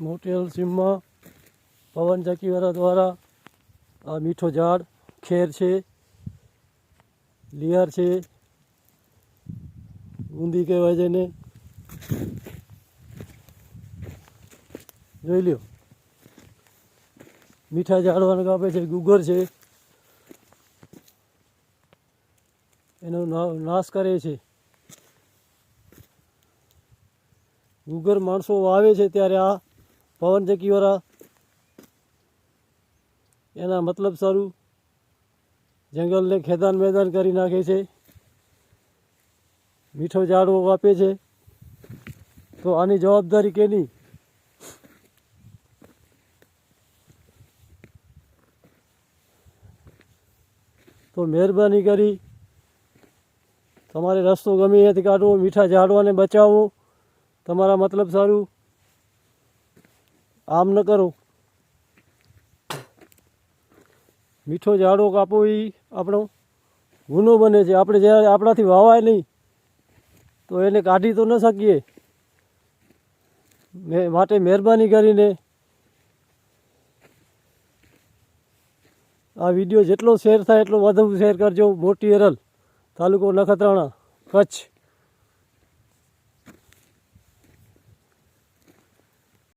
Motel સીમમાં પવન ચકીવાળા દ્વારા આ મીઠો ઝાડ ખેર છે, લિયાર છે ગુંદી કહેવાય છે એને જોઈ લ્યો. મીઠા ઝાડવાને કાપે છે, ગુગર છે. એનો નાશ કરે છે. ગુગર માણસો વાવે છે ત્યારે આ પવન ચક્કીવાળા. એના મતલબ સારું, જંગલને ખેદાન મેદાન કરી નાખે છે. મીઠો ઝાડવો કાપે છે. તો આની જવાબદારી કેની? તો મહેરબાની કરી તમારે રસ્તો ગમે ત્યાંથી કાઢવો, મીઠા ઝાડવાને બચાવો તમારા મતલબ સારું. આમ ન કરો. મીઠો ઝાડો કાપો એ આપણો. ગુનો બને છે. આપણે જ્યારે આપણાથી વાવાય નહીં, તો એને કાઢી તો ન શકીએ. માટે મહેરબાની કરીને આ વીડિયો જેટલો શેર થાય એટલો વધુ શેર કરજો. મોટી એરલ, તાલુકો નખત્રાણા, કચ્છ.